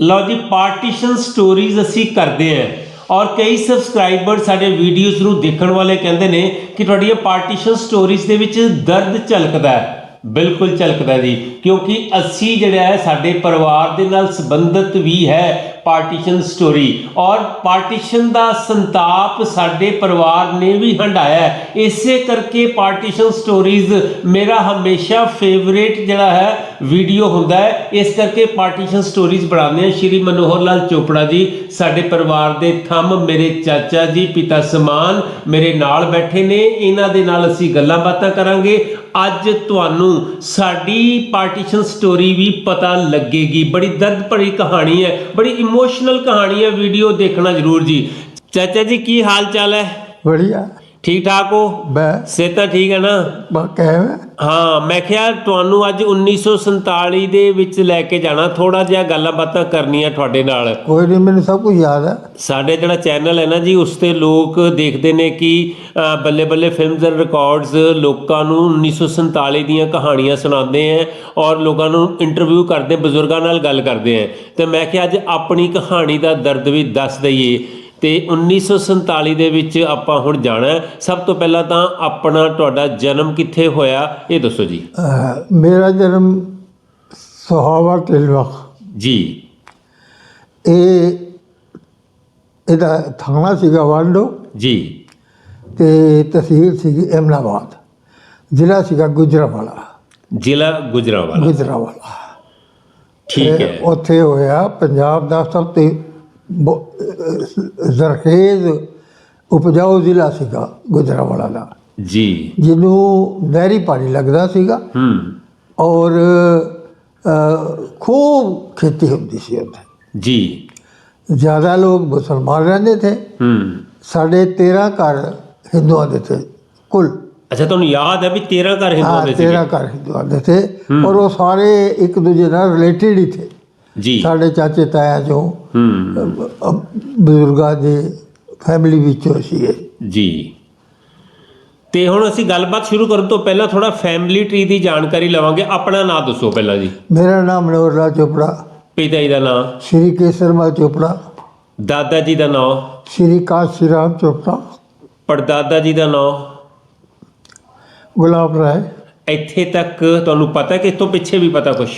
ਲਓ ਜੀ partition stories ਅਸੀਂ ਕਰਦੇ ਆਂ ਔਰ ਕਈ ਸਬਸਕ੍ਰਾਈਬਰ ਸਾਡੇ ਵੀਡੀਓਜ਼ ਨੂੰ ਦੇਖਣ ਵਾਲੇ ਕਹਿੰਦੇ ਨੇ ਕਿ ਤੁਹਾਡੀਆਂ ਪਾਰਟੀਸ਼ਨ ਸਟੋਰੀਜ਼ ਦੇ ਵਿੱਚ ਦਰਦ ਝਲਕਦਾ ਹੈ। ਬਿਲਕੁਲ ਝਲਕਦਾ ਜੀ, ਕਿਉਂਕਿ ਅਸੀਂ ਜਿਹੜਾ ਹੈ ਸਾਡੇ ਪਰਿਵਾਰ ਦੇ ਨਾਲ ਸੰਬੰਧਿਤ ਵੀ ਹੈ ਪਾਰਟੀਸ਼ਨ ਸਟੋਰੀ ਔਰ ਪਾਰਟੀਸ਼ਨ ਦਾ ਸੰਤਾਪ ਸਾਡੇ ਪਰਿਵਾਰ ਨੇ ਵੀ ਹੰਡਾਇਆ ਇਸੇ ਕਰਕੇ ਪਾਰਟੀਸ਼ਨ ਸਟੋਰੀਜ਼ ਮੇਰਾ ਹਮੇਸ਼ਾ ਫੇਵਰੇਟ ਜਿਹੜਾ ਹੈ ਵੀਡੀਓ ਹੁੰਦਾ ਹੈ। ਇਸ ਕਰਕੇ ਪਾਰਟੀਸ਼ਨ ਸਟੋਰੀਜ਼ ਬਣਾਉਂਦੇ ਆ ਸ਼੍ਰੀ ਮਨੋਹਰ ਲਾਲ ਚੋਪੜਾ ਜੀ, ਸਾਡੇ ਪਰਿਵਾਰ ਦੇ ਥੰਮ ਮੇਰੇ ਚਾਚਾ ਜੀ, ਪਿਤਾ ਸਮਾਨ ਮੇਰੇ ਨਾਲ ਬੈਠੇ ਨੇ। ਇਹਨਾਂ ਦੇ ਨਾਲ ਅਸੀਂ ਗੱਲਾਂ ਬਾਤਾਂ ਕਰਾਂਗੇ। ਅੱਜ ਤੁਹਾਨੂੰ ਨੂੰ ਸਾਡੀ ਪਾਰਟੀਸ਼ਨ ਸਟੋਰੀ ਵੀ ਪਤਾ ਲੱਗੇਗੀ। ਬੜੀ ਦਰਦ ਭਰੀ ਕਹਾਣੀ ਹੈ, ਬੜੀ ਇਮੋਸ਼ਨਲ ਕਹਾਣੀ ਹੈ ਵੀਡੀਓ ਦੇਖਣਾ ਜ਼ਰੂਰ ਜੀ। ਚਾਚਾ ਜੀ, ਕੀ ਹਾਲ ਚਾਲ ਹੈ? ਬੜੀਆ ਠੀਕ ਠਾਕ ਹੋ? ਮੈਂ। ਸਿਹਤ ਤਾਂ ਠੀਕ ਹੈ ਨਾ? ਮੈਂ ਕਹਿ ਹਾਂ ਮੈਂ ਕਿਹਾ ਤੁਹਾਨੂੰ ਅੱਜ 1947 ਦੇ ਵਿੱਚ ਲੈ ਕੇ ਜਾਣਾ ਥੋੜਾ ਜਿਹਾ ਗੱਲਾਂ ਬਾਤਾਂ ਕਰਨੀਆਂ ਤੁਹਾਡੇ ਨਾਲ। ਕੋਈ ਨਹੀਂ ਮੈਨੂੰ ਸਭ ਕੁਝ ਯਾਦ ਹੈ। ਸਾਡੇ ਜਿਹੜਾ ਚੈਨਲ ਹੈ ਨਾ ਜੀ ਉਸ ਤੇ ਲੋਕ ਦੇਖਦੇ ਨੇ ਕਿ ਬੱਲੇ ਬੱਲੇ ਫਿਲਮਸ ਐਂਡ ਰਿਕਾਰਡਸ ਲੋਕਾਂ ਨੂੰ 1947 ਦੀਆਂ ਕਹਾਣੀਆਂ ਸੁਣਾਉਂਦੇ ਆ ਔਰ ਲੋਕਾਂ ਨੂੰ ਇੰਟਰਵਿਊ ਕਰਦੇ ਬਜ਼ੁਰਗਾਂ ਨਾਲ ਗੱਲ ਕਰਦੇ ਆ ਤੇ ਮੈਂ ਕਿਹਾ ਅੱਜ ਆਪਣੀ ਕਹਾਣੀ ਦਾ ਦਰਦ ਵੀ ਦੱਸ ਦਈਏ। ਤੇ 1947 ਦੇ ਵਿੱਚ ਆਪਾਂ ਹੁਣ ਜਾਣਾ ਸਭ ਤੋਂ ਪਹਿਲਾਂ ਤਾਂ ਆਪਣਾ ਤੁਹਾਡਾ ਜਨਮ ਕਿੱਥੇ ਹੋਇਆ ਇਹ ਦੱਸੋ ਜੀ। ਮੇਰਾ ਜਨਮ ਸਹਾਵਾ ਟਿਲਵਾ ਜੀ। ਇਹ ਇਹਦਾ ਥਾਣਾ ਸੀਗਾ ਵਾਂਡੋ। ਜੀ। ਤੇ ਤਸਵੀਰ ਸੀਗੀ ਐਮਨਾਬਾਦ ਜ਼ਿਲ੍ਹਾ ਸੀਗਾ ਗੁਜਰਾਵਾਲਾ। ਜ਼ਿਲ੍ਹਾ ਗੁਜਰਾਵਾਲਾ। ਗੁਜਰਾਵਾਲਾ। ਠੀਕ ਹੈ। ਉੱਥੇ ਹੋਇਆ ਪੰਜਾਬ ਦਾ ਸਭ ਤੋਂ ਜ਼ਰਖੇਜ਼ ਉਪਜਾਊ ਜ਼ਿਲ੍ਹਾ ਸੀਗਾ ਗੁਜਰਾਵਾਲਾ ਦਾ। ਜੀ। ਜਿਹਨੂੰ ਨਹਿਰੀ ਪਾਣੀ ਲੱਗਦਾ ਸੀਗਾ। ਹੂੰ। ਔਰ ਖੂਬ ਖੇਤੀ ਹੁੰਦੀ ਸੀ ਉੱਥੇ। ਜੀ। ਜ਼ਿਆਦਾ ਲੋਕ ਮੁਸਲਮਾਨ ਰਹਿੰਦੇ ਥੇ। ਹੂੰ। ਸਾਡੇ 13 ਘਰ ਹਿੰਦੂਆਂ ਦੇ ਥੇ ਕੁੱਲ। ਅੱਛਾ ਤੁਹਾਨੂੰ ਯਾਦ ਹੈ ਵੀ 13 ਘਰ ਹਿੰਦੂਆਂ ਹਾਂ ਦੇ 13 ਸੀਗੇ? ਘਰ ਹਿੰਦੂਆਂ ਦੇ ਥੇ। ਔਰ ਉਹ ਸਾਰੇ ਇੱਕ ਦੂਜੇ ਨਾਲ ਰਿਲੇਟਡ ਹੀ ਥੇ। ਜੀ। ਸਾਡੇ ਚਾਚੇ ਤਾਇਆ ਜੋ ਹੂੰ ਬਜ਼ੁਰਗਾਂ ਦੇ ਫੈਮਿਲੀ ਵਿੱਚੋਂ ਸੀਗੇ। ਜੀ। ਤੇ ਹੁਣ ਅਸੀਂ ਗੱਲਬਾਤ ਸ਼ੁਰੂ ਕਰਨ ਤੋਂ ਪਹਿਲਾਂ ਥੋੜਾ ਫੈਮਿਲੀ ਟਰੀ ਦੀ ਜਾਣਕਾਰੀ ਲਵਾਂਗੇ। ਆਪਣਾ ਨਾਮ ਦੱਸੋ ਪਹਿਲਾਂ ਜੀ। ਮੇਰਾ ਨਾਮ ਮਨੋਹਰ ਲਾਲ ਚੋਪੜਾ। ਪਿਤਾ ਜੀ ਦਾ ਨਾਮ ਸ਼੍ਰੀ ਕੇਸਰਮਲ ਚੋਪੜਾ। ਦਾਦਾ ਜੀ ਦਾ ਨਾਮ ਸ਼੍ਰੀ ਕਾਸ਼ੀ ਰਾਮ ਚੋਪੜਾ। ਪੜਦਾਦਾ ਜੀ ਦਾ ਨਾਮ ਗੁਲਾਬ ਰਾਏ। ਇੱਥੇ ਤੱਕ ਤੁਹਾਨੂੰ ਪਤਾ ਕਿ ਇਸ ਤੋਂ ਪਿੱਛੇ ਵੀ ਪਤਾ ਕੁਝ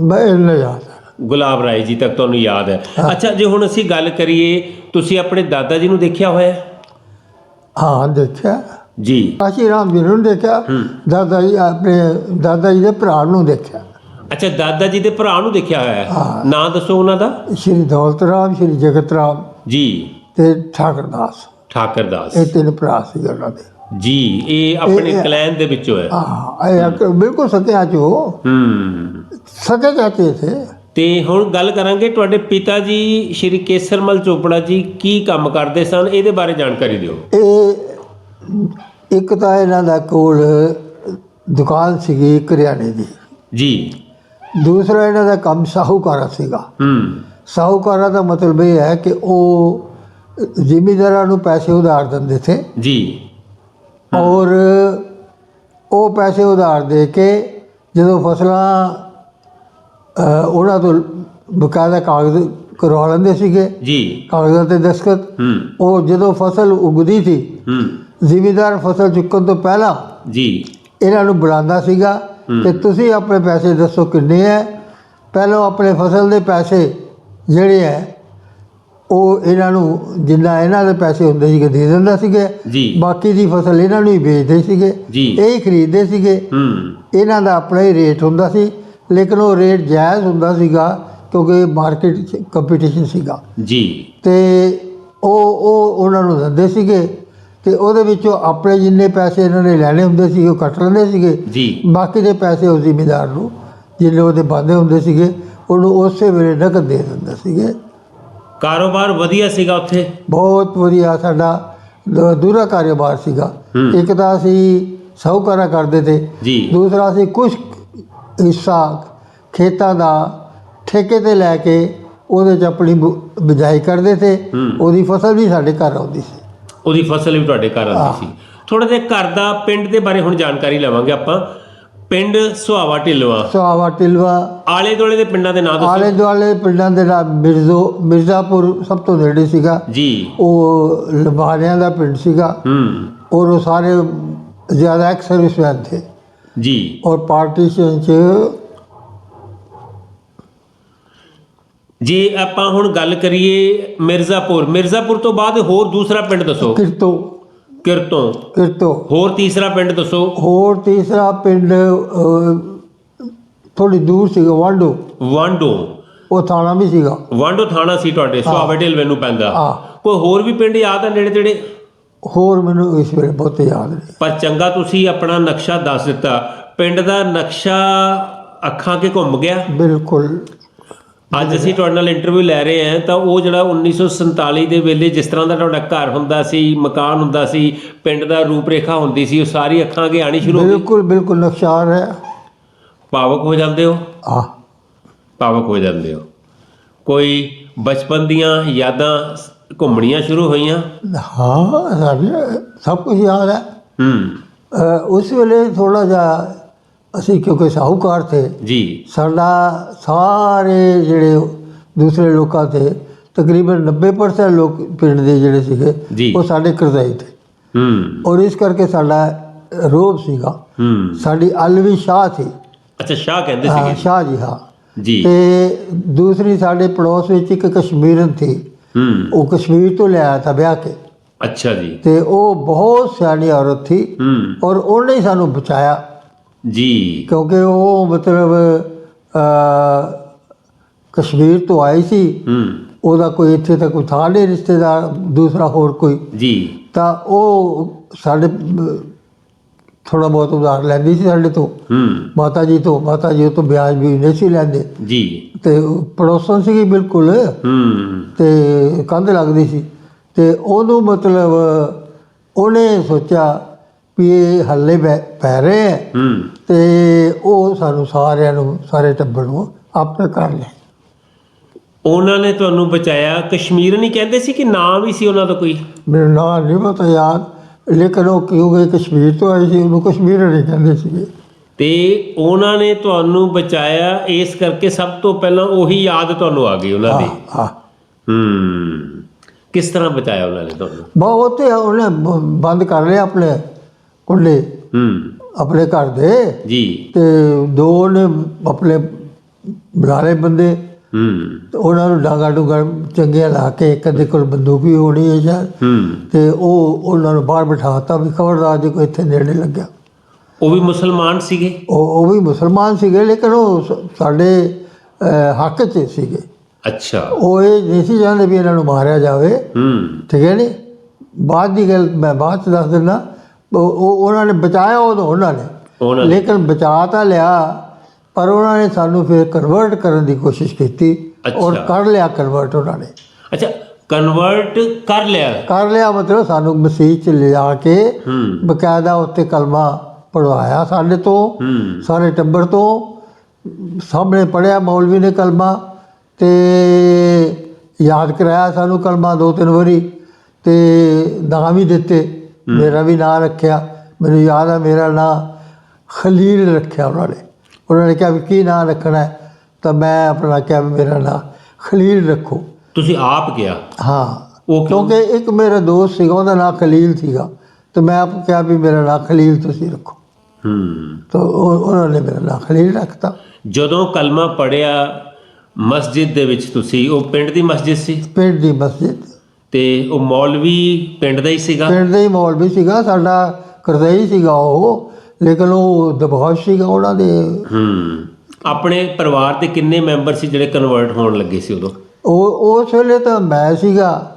ਮੈਂ ਇਹਨਾਂ ਯਾਦ ਗੁਲਾਬ ਰਾਏ ਜੀ ਤੱਕ ਤੁਹਾਨੂੰ ਯਾਦ ਹੈ। ਅੱਛਾ ਜੇ ਹੁਣ ਅਸੀਂ ਗੱਲ ਕਰੀਏ ਤੁਸੀਂ ਆਪਣੇ ਦਾਦਾ ਜੀ ਨੂੰ ਦੇਖਿਆ ਹੋਇਆ ਹੈ? ਹਾਂ ਦੇਖਿਆ। ਜੀ। ਕਾਸ਼ੀ ਰਾਮ ਜੀ ਨੂੰ ਦੇਖਿਆ। ਦਾਦਾ ਜੀ ਆਪਣੇ ਦਾਦਾ ਜੀ ਦੇ ਭਰਾ ਨੂੰ ਦੇਖਿਆ। ਅੱਛਾ ਦਾਦਾ ਜੀ ਦੇ ਭਰਾ ਨੂੰ ਦੇਖਿਆ ਹੋਇਆ ਹੈ? ਹਾਂ। ਨਾਂ ਦੱਸੋ ਉਹਨਾਂ ਦਾ? ਸ਼੍ਰੀ ਦੌਲਤ ਰਾਮ ਸ਼੍ਰੀ ਜਗਤ ਰਾਮ ਜੀ। ਤੇ ਠਾਕਰਦਾਸ ਠਾਕਰ ਦਾਸ। ਇਹ ਤਿੰਨ ਭਰਾ ਸੀ ਉਹਨਾਂ ਦੇ। ਜੀ ਇਹ ਆਪਣੇ ਇਹ- ਕਲੈਨ ਦੇ ਵਿੱਚੋਂ ਹੈ। ਹਾਂ ਇਹ ਅਕ- ਬਿਲਕੁਲ ਸਕਿਆ ਚੋ। ਹੂੰ। ਸਕੇ ਚਾਚੇ ਥੇ ਤੇ ਹੁਣ ਗੱਲ ਕਰਾਂਗੇ ਤੁਹਾਡੇ ਪਿਤਾ ਜੀ ਸ਼੍ਰੀ ਕੇਸਰਮਲ ਚੋਪੜਾ ਜੀ ਕੀ ਕੰਮ ਕਰਦੇ ਸਨ? ਇਹਦੇ ਬਾਰੇ ਜਾਣਕਾਰੀ ਦਿਓ। ਇਹ ਇੱਕ ਤਾਂ ਇਹਨਾਂ ਦਾ ਕੋਲ ਦੁਕਾਨ ਸੀਗੀ ਕਰਿਆਨੇ ਦੀ। ਜੀ। ਦੂਸਰਾ ਇਹਨਾਂ ਦਾ ਕੰਮ ਸਾਹੂਕਾਰਾ ਸੀਗਾ। ਹੂੰ। ਸਾਹੂਕਾਰਾ ਦਾ ਮਤਲਬ ਇਹ ਹੈ ਕਿ ਉਹ ਜ਼ਿਮੀਂਦਾਰਾਂ ਨੂੰ ਪੈਸੇ ਉਧਾਰ ਦਿੰਦੇ ਥੇ। ਜੀ। ਔਰ ਉਹ ਪੈਸੇ ਉਧਾਰ ਦੇ ਕੇ ਜਦੋਂ ਫਸਲਾਂ ਉਹਨਾਂ ਤੋਂ ਬਕਾਇਦਾ ਕਾਗਜ਼ ਕਰਵਾ ਲੈਂਦੇ ਸੀਗੇ। ਜੀ। ਕਾਗਜ਼ਾਂ ਤੇ ਦਸਖਤ। ਹੂੰ। ਉਹ ਜਦੋਂ ਫਸਲ ਉਗਦੀ ਸੀ ਹੂੰ। ਜ਼ਿਮੀਂਦਾਰ ਫਸਲ ਚੁੱਕਣ ਤੋਂ ਪਹਿਲਾਂ ਜੀ। ਇਹਨਾਂ ਨੂੰ ਬੁਲਾਉਂਦਾ ਸੀਗਾ ਕਿ ਤੁਸੀਂ ਆਪਣੇ ਪੈਸੇ ਦੱਸੋ ਕਿੰਨੇ ਹੈ ਪਹਿਲਾਂ ਆਪਣੇ ਫਸਲ ਦੇ ਪੈਸੇ ਜਿਹੜੇ ਹੈ ਉਹ ਇਹਨਾਂ ਨੂੰ ਜਿੰਨਾ ਇਹਨਾਂ ਦੇ ਪੈਸੇ ਹੁੰਦੇ ਸੀਗੇ ਦੇ ਦਿੰਦਾ ਸੀਗੇ। ਜੀ। ਬਾਕੀ ਦੀ ਫਸਲ ਇਹਨਾਂ ਨੂੰ ਹੀ ਵੇਚਦੇ ਸੀਗੇ। ਜੀ। ਇਹ ਹੀ ਖਰੀਦਦੇ ਸੀਗੇ। ਹੂੰ। ਇਹਨਾਂ ਦਾ ਆਪਣਾ ਹੀ ਰੇਟ ਹੁੰਦਾ ਸੀ। ਲੇਕਿਨ ਉਹ ਰੇਟ ਜਾਇਜ਼ ਹੁੰਦਾ ਸੀਗਾ ਕਿਉਂਕਿ ਮਾਰਕੀਟ 'ਚ ਕੰਪੀਟੀਸ਼ਨ ਸੀਗਾ। ਜੀ। ਤੇ ਉਹ ਉਹ ਉਹਨਾਂ ਨੂੰ ਦਿੰਦੇ ਸੀਗੇ ਤੇ ਉਹਦੇ ਵਿੱਚੋਂ ਆਪਣੇ ਜਿੰਨੇ ਪੈਸੇ ਇਹਨਾਂ ਨੇ ਲੈਣੇ ਹੁੰਦੇ ਸੀ ਉਹ ਕੱਟ ਲੈਂਦੇ ਸੀਗੇ। ਜੀ। ਬਾਕੀ ਦੇ ਪੈਸੇ ਉਸ ਜ਼ਿਮੀਂਦਾਰ ਨੂੰ ਜਿੰਨੇ ਉਹਦੇ ਬੰਦੇ ਹੁੰਦੇ ਸੀਗੇ ਉਹਨੂੰ ਉਸੇ ਵੇਲੇ ਨਕਦ ਦੇ ਦਿੰਦੇ ਸੀਗੇ। ਕਾਰੋਬਾਰ ਵਧੀਆ ਸੀਗਾ ਉੱਥੇ? ਬਹੁਤ ਵਧੀਆ ਸਾਡਾ ਦ- ਦੂਰਾ ਕਾਰੋਬਾਰ ਸੀਗਾ। ਇੱਕ ਤਾਂ ਅਸੀਂ ਸਾਹੂਕਾਰਾ ਕਰਦੇ ਤੇ ਜੀ। ਦੂਸਰਾ ਅਸੀਂ ਕੁਝ ਹਿੱਸਾ ਖੇਤਾਂ ਦਾ ਠੇਕੇ ਤੇ ਲੈ ਕੇ ਉਹਦੇ 'ਚ ਆਪਣੀ ਬ- ਬਿਜਾਈ ਕਰਦੇ ਤੇ। ਉਹਦੀ ਫਸਲ ਵੀ ਸਾਡੇ ਘਰ ਆਉਂਦੀ ਸੀ। ਉਹਦੀ ਫਸਲ ਵੀ ਤੁਹਾਡੇ ਘਰ ਆਉਂਦੀ ਸੀ। ਥੋੜਾ ਜਿਹਾ ਘਰ ਦਾ ਪਿੰਡ ਦੇ ਬਾਰੇ ਹੁਣ ਜਾਣਕਾਰੀ ਲਵਾਂਗੇ ਆਪਾਂ। ਪਿੰਡ ਸੁਹਾਵਾ ਢਿਲਵਾ। ਸੁਹਾਵਾ ਟਿਲਵਾ ਆਲੇ ਦੁਆਲੇ ਦੇ ਪਿੰਡਾਂ ਦੇ ਨਾਂ ਦੱਸੋ। ਆਲੇ ਦੁਆਲੇ ਪਿੰਡਾਂ ਦੇ ਨਾਲ ਮਿਰਜ਼ੋ ਮਿਰਜ਼ਾਪੁਰ ਸਭ ਤੋਂ ਨੇੜੇ ਸੀਗਾ। ਜੀ। ਉਹ ਲੰਬਾਰਿਆਂ ਦਾ ਪਿੰਡ ਸੀਗਾ। ਹੂੰ। ਔਰ ਉਹ ਸਾਰੇ ਜ਼ਿਆਦਾ ਐਕਸ ਸਰਵਿਸਮੈਨ ਥੇ। ਜੀ। ਔਰ ਪਾਰਟੀਸ਼ਨ ਚ ਜੇ ਆਪਾਂ ਹੁਣ ਗੱਲ ਕਰੀਏ ਮਿਰਜ਼ਾਪੁਰ। ਮਿਰਜ਼ਾਪੁਰ ਤੋਂ ਬਾਅਦ ਹੋਰ ਦੂਸਰਾ ਪਿੰਡ ਦੱਸੋ। ਕਿਰਤੋ। ਕਿਰਤੋਂ। ਕਿਰਤੋ। ਹੋਰ ਤੀਸਰਾ ਪਿੰਡ ਦੱਸੋ। ਹੋਰ ਤੀਸਰਾ ਪਿੰਡ ਥੋੜੀ ਦੂਰ ਸੀਗਾ ਵਾਂਡੋ। ਵਾਂਡੋ। ਉਹ ਥਾਣਾ ਵੀ ਸੀਗਾ। ਵਾਂਡੋ ਥਾਣਾ ਸੀ ਤੁਹਾਡੇ ਸੁਹਾਵੇ ਢਿਲਵੇ ਨੂੰ ਪੈਂਦਾ। ਹਾਂ। ਕੋਈ ਹੋਰ ਵੀ ਪਿੰਡ ਯਾਦ ਆ ਨੇੜੇ ਤੇੜੇ? ਹੋਰ ਮੈਨੂੰ ਇਸ ਵੇਲੇ ਬਹੁਤ ਯਾਦ ਨਹੀਂ। ਪਰ ਚੰਗਾ ਤੁਸੀਂ ਆਪਣਾ ਨਕਸ਼ਾ ਦੱਸ ਦਿੱਤਾ। ਪਿੰਡ ਦਾ ਨਕਸ਼ਾ ਅੱਖਾਂ ਕੇ ਘੁੰਮ ਗਿਆ? ਬਿਲਕੁਲ। ਅੱਜ ਅਸੀਂ ਤੁਹਾਡੇ ਨਾਲ ਇੰਟਰਵਿਊ ਲੈ ਰਹੇ ਹਾਂ ਤਾਂ ਉਹ ਜਿਹੜਾ 1947 ਦੇ ਵੇਲੇ ਜਿਸ ਤਰ੍ਹਾਂ ਦਾ ਤੁਹਾਡਾ ਘਰ ਹੁੰਦਾ ਸੀ ਮਕਾਨ ਹੁੰਦਾ ਸੀ ਪਿੰਡ ਦਾ ਰੂਪਰੇਖਾ ਹੁੰਦੀ ਸੀ ਉਹ ਸਾਰੀ ਅੱਖਾਂ ਅੱਗੇ ਆਣੀ ਸ਼ੁਰੂ ਹੋ ਗਈ। ਬਿਲਕੁਲ ਬਿਲਕੁਲ ਨਕਸ਼ਾ ਆ ਰਿਹਾ। ਭਾਵਕ ਹੋ ਜਾਂਦੇ ਹੋ? ਆ ਭਾਵਕ ਹੋ ਜਾਂਦੇ ਹੋ। ਕੋਈ ਬਚਪਨ ਦੀਆਂ ਯਾਦਾਂ ਘੁੰਮਣੀਆਂ ਸ਼ੁਰੂ ਹੋਈਆਂ। ਹਾਂ ਸਾਡੇ ਸਭ ਕੁਝ ਯਾਦ ਹੈ। ਹੂੰ। ਅ, ਉਸ ਵੇਲੇ ਥੋੜਾ ਜਿਹਾ ਅਸੀਂ ਕਿਉਂਕਿ ਸਾਹੂਕਾਰ ਥੇ ਜੀ। ਸਾਡਾ ਸਾਰੇ ਜਿਹੜੇ ਦੂਸਰੇ ਲੋਕਾਂ ਤੇ ਤਕਰੀਬਨ 90% ਲੋਕ ਪਿੰਡ ਦੇ ਜਿਹੜੇ ਜੀ। ਸੀਗੇ ਉਹ ਸਾਡੇ ਕਰਜ਼ਾਈ ਤੇ ਹੂੰ। ਔਰ ਇਸ ਕਰਕੇ ਸਾਡਾ ਰੋਬ ਸੀਗਾ। ਹੂੰ। ਸਾਡੀ ਅਲਵੀ ਸ਼ਾਹ ਸੀ ਅੱਛਾ ਸ਼ਾਹ ਕਹਿੰਦੇ ਹਾਂ, ਸੀਗੇ ਸ਼ਾਹ ਜੀ ਹਾਂ। ਜੀ। ਤੇ ਦੂਸਰੀ ਸਾਡੇ ਪੜੋਸ ਵਿੱਚ ਇੱਕ ਕਸ਼ਮੀਰਨ ਸੀ ਹੂੰ। ਉਹ ਕਸ਼ਮੀਰ ਤੋਂ ਲਿਆਇਆ ਤਾਂ ਵਿਆਹ ਕੇ। ਅੱਛਾ ਜੀ। ਤੇ ਉਹ ਬਹੁਤ ਸਿਆਣੀ ਔਰਤ ਥੀ ਹੂੰ। ਔਰ ਉਹਨੇ ਹੀ ਸਾਨੂੰ ਬਚਾਇਆ। ਜੀ। ਕਿਉਂਕਿ ਉਹ ਮਤਲਬ ਅ, ਕਸ਼ਮੀਰ ਤੋਂ ਆਈ ਸੀ। ਹੂੰ। ਉਹਦਾ ਕੋਈ ਇੱਥੇ ਤਾਂ ਕੋਈ ਥਾਂ ਨਹੀਂ ਰਿਸ਼ਤੇਦਾਰ ਦੂਸਰਾ ਹੋਰ ਕੋਈ। ਜੀ। ਤਾਂ ਉਹ ਸਾਡੇ ਥੋੜਾ ਬਹੁਤ ਉਧਾਰ ਲੈਂਦੀ ਸੀ ਸਾਡੇ ਤੋਂ। ਹੂੰ। ਮਾਤਾ ਜੀ ਤੋਂ ਮਾਤਾ ਜੀ ਉਹ ਤੋਂ ਵਿਆਜ ਵੀ ਨਹੀਂ ਸੀ ਲੈਂਦੇ। ਜੀ। ਤੇ ਪੜੋਸਣ ਸੀਗੀ ਬਿਲਕੁਲ। ਹੂੰ। ਤੇ ਕੰਧ ਲੱਗਦੀ ਸੀ। ਤੇ ਉਹਨੂੰ ਮਤਲਬ ਉਹਨੇ ਸੋਚਿਆ ਵੀ ਇਹ ਹੱਲੇ ਪੈ ਰਹੇ ਹੈ ਹੂੰ। ਤੇ ਉਹ ਸਾਨੂੰ ਸਾਰਿਆਂ ਨੂੰ ਸਾਰੇ ਟੱਬਰ ਨੂੰ ਆਪਣੇ ਕਰ ਲਿਆ। ਉਹਨਾਂ ਨੇ ਤੁਹਾਨੂੰ ਬਚਾਇਆ? ਕਸ਼ਮੀਰ ਨਹੀਂ ਕਹਿੰਦੇ ਸੀ ਕਿ ਨਾਮ ਵੀ ਸੀ ਉਹਨਾਂ ਦਾ ਕੋਈ? ਮੈਨੂੰ ਨਾਂ ਨਹੀਂ ਪਤਾ ਯਾਦ ਲੇਕਿਨ ਉਹ ਕਿਉਂਕਿ ਕਸ਼ਮੀਰ ਤੋਂ ਆਈ ਸੀ ਉਹਨੂੰ ਕਸ਼ਮੀਰ ਨਹੀਂ ਕਹਿੰਦੇ ਸੀਗੇ। ਤੇ ਉਹਨਾਂ ਨੇ ਤੁਹਾਨੂੰ ਬਚਾਇਆ ਇਸ ਕਰਕੇ ਸਭ ਤੋਂ ਪਹਿਲਾਂ ਉਹੀ ਯਾਦ ਤੁਹਾਨੂੰ ਆ ਗਈ ਉਹਨਾਂ ਦੀ। ਹਾਂ ਹੂੰ। ਕਿਸ ਤਰ੍ਹਾਂ ਬਚਾਇਆ ਉਹਨਾਂ ਨੇ ਤੁਹਾਨੂੰ? ਬਹੁਤ ਉਹਨੇ ਬੰਦ ਕਰ ਲਿਆ ਆਪਣੇ ਕੁੰਡੇ। ਹੂੰ। ਆਪਣੇ ਘਰ ਦੇ। ਜੀ। ਤੇ ਦੋ ਨੇ ਆਪਣੇ ਬੁਲਾਰੇ ਬੰਦੇ। ਹੂੰ। ਉਹਨਾਂ ਨੂੰ ਡਾਂਗਾ ਡੂੰਗਾ ਚੰਗੀਆਂ ਲਾ ਕੇ ਕਦੇ ਕੋਲ ਬੰਦੂਕ ਵੀ ਹੋਣੀ ਹੈ ਹੂੰ। ਤੇ ਉਹ ਉਹਨਾਂ ਨੂੰ ਬਾਹਰ ਬਿਠਾਤਾ ਵੀ ਖਬਰਦਾਰ ਜੇ ਕੋਈ ਇੱਥੇ ਨੇੜੇ ਲੱਗਿਆ। ਉਹ ਵੀ ਮੁਸਲਮਾਨ ਸੀਗੇ? ਉਹ ਉਹ ਵੀ ਮੁਸਲਮਾਨ ਸੀਗੇ ਲੇਕਿਨ ਉਹ ਸਾਡੇ ਹੱਕ 'ਚ ਸੀਗੇ। ਅੱਛਾ। ਉਹ ਇਹ ਨਹੀਂ ਸੀ ਚਾਹੁੰਦੇ ਵੀ ਇਹਨਾਂ ਨੂੰ ਮਾਰਿਆ ਜਾਵੇ। ਹੂੰ। ਠੀਕ ਹੈ ਨਹੀਂ ਬਾਅਦ ਦੀ ਗੱਲ ਮੈਂ ਬਾਅਦ ਚ ਦੱਸ ਦਿੰਦਾ। ਉਹ ਉਹ- ਉਹਨਾਂ ਨੇ ਬਚਾਇਆ ਨੇ। ਉਹਨਾਂ ਨੇ। ਲੇਕਿਨ ਬਚਾ ਤਾਂ ਲਿਆ। ਪਰ ਉਹਨਾਂ ਨੇ ਸਾਨੂੰ ਫਿਰ ਕਨਵਰਟ ਕਰਨ ਦੀ ਕੋਸ਼ਿਸ਼ ਕੀਤੀ ਔਰ। ਕਰ ਲਿਆ ਕਨਵਰਟ ਉਹਨਾਂ ਨੇ। ਅੱਛਾ ਕਨਵਰਟ ਕਰ ਲਿਆ। ਕਰ ਲਿਆ ਮਤਲਬ ਸਾਨੂੰ ਮਸੀਹ ਚ ਲਿਆ ਕੇ ਬਕਾਇਦਾ ਉੱਤੇ ਕਲਮਾ ਪੜਵਾਇਆ ਸਾਡੇ ਤੋਂ ਸਾਰੇ ਟੱਬਰ ਤੋਂ। ਸਾਹਮਣੇ ਪੜਿਆ ਮੌਲਵੀ ਨੇ ਕਲਮਾ ਤੇ ਯਾਦ ਕਰਾਇਆ ਸਾਨੂੰ ਕਲਮਾ ਦੋ ਤਿੰਨ ਵਾਰੀ ਤੇ ਨਾਂ ਵੀ ਦਿੱਤੇ ਮੇਰਾ ਵੀ ਨਾਂ ਰੱਖਿਆ। ਮੈਨੂੰ ਯਾਦ ਆ ਮੇਰਾ ਨਾਂ ਖਲੀਲ ਰੱਖਿਆ ਉਹਨਾਂ ਨੇ। ਉਹਨਾਂ ਨੇ ਕਿਹਾ ਵੀ ਕੀ ਨਾਂ ਰੱਖਣਾ ਹੈ? ਤਾਂ ਮੈਂ ਆਪਣਾ ਕਿਹਾ ਵੀ ਮੇਰਾ ਨਾਂ ਖਲੀਲ ਰੱਖੋ। ਤੁਸੀਂ ਆਪ ਗਿਆ ਹਾਂ। ਉਹ ਕਿਉਂ? ਕਿਉਂਕਿ ਇੱਕ ਮੇਰਾ ਦੋਸਤ ਸੀਗਾ ਉਹਦਾ ਨਾਂ ਖਲੀਲ ਸੀਗਾ। ਤੇ ਮੈਂ ਆਪ ਕਿਹਾ ਵੀ ਮੇਰਾ ਨਾਂ ਖਲੀਲ ਤੁਸੀਂ ਰੱਖੋ। ਹੂੰ। ਤਾਂ ਉਹ- ਉਹਨਾਂ ਨੇ ਮੇਰਾ ਨਾਂ ਖਲੀਲ ਰੱਖਤਾ। ਜਦੋਂ ਕਲਮਾ ਪੜਿਆ ਮਸਜਿਦ ਦੇ ਵਿੱਚ ਤੁਸੀਂ ਉਹ ਪਿੰਡ ਦੀ ਮਸਜਿਦ ਸੀ? ਪਿੰਡ ਦੀ ਮਸਜਿਦ। ਤੇ ਉਹ ਮੌਲਵੀ ਪਿੰਡ ਦਾ ਹੀ ਸੀਗਾ? ਪਿੰਡ ਦੇ ਹੀ ਮੌਲਵੀ ਸੀਗਾ ਸਾਡਾ ਕਰਜ਼ਈ ਸੀਗਾ ਉਹ। ਲੇਕਿਨ ਉਹ ਦਬਾਅ ਸੀਗਾ ਉਹਨਾਂ ਦੇ ਹੂੰ। ਆਪਣੇ ਪਰਿਵਾਰ ਦੇ ਕਿੰਨੇ ਮੈਂਬਰ ਸੀ ਜਿਹੜੇ ਕਨਵਰਟ ਹੋਣ ਲੱਗੇ ਸੀ ਉਦੋਂ? ਉਹ ਉਸ ਵੇਲੇ ਤਾਂ ਮੈਂ ਸੀਗਾ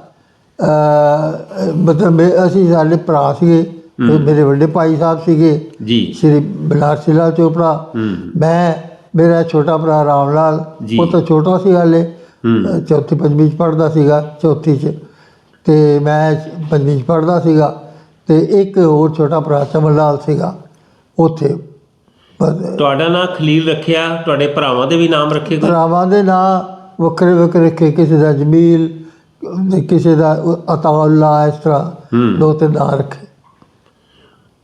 ਅ ਮਤਲਬ ਅਸੀਂ ਸਾਡੇ ਭਰਾ ਸੀਗੇ ਤੇ ਮੇਰੇ ਵੱਡੇ ਭਾਈ ਸਾਹਿਬ ਸੀਗੇ ਜੀ। ਸ਼੍ਰੀ ਬਨਾਰਸੀ ਲਾਲ ਚੋਪੜਾ। ਮੈਂ ਮੇਰਾ ਛੋਟਾ ਭਰਾ ਰਾਮ ਲਾਲ। ਉਹ ਤਾਂ ਛੋਟਾ ਸੀ ਹਾਲੇ ਚੌਥੀ ਪੰਜਵੀਂ ਚ ਪੜਦਾ ਸੀਗਾ ਚੌਥੀ ਚ। ਤੇ ਮੈਂ ਪੰਜਵੀਂ ਚ ਪੜਦਾ ਸੀਗਾ ਤੇ ਇੱਕ ਹੋਰ ਛੋਟਾ ਭਰਾ ਚਮਨ ਲਾਲ ਸੀਗਾ। ਉੱਥੇ। ਤੁਹਾਡਾ ਨਾਮ ਖਲੀਲ ਰੱਖਿਆ ਤੁਹਾਡੇ ਭਰਾਵਾਂ ਦੇ ਵੀ ਨਾਮ ਰੱਖੇ ਗਏ? ਭਰਾਵਾਂ ਦੇ ਨਾਂ ਵੱਖਰੇ ਵੱਖਰੇ ਰੱਖੇ ਕਿਸੇ ਦਾ ਜਮੀਲ ਕਿਸੇ ਦਾ ਅਤਾਉੱਲਾ ਇਸ ਤਰ੍ਹਾਂ ਦੋ ਤਿੰਨ ਨਾਂ ਰੱਖੇ।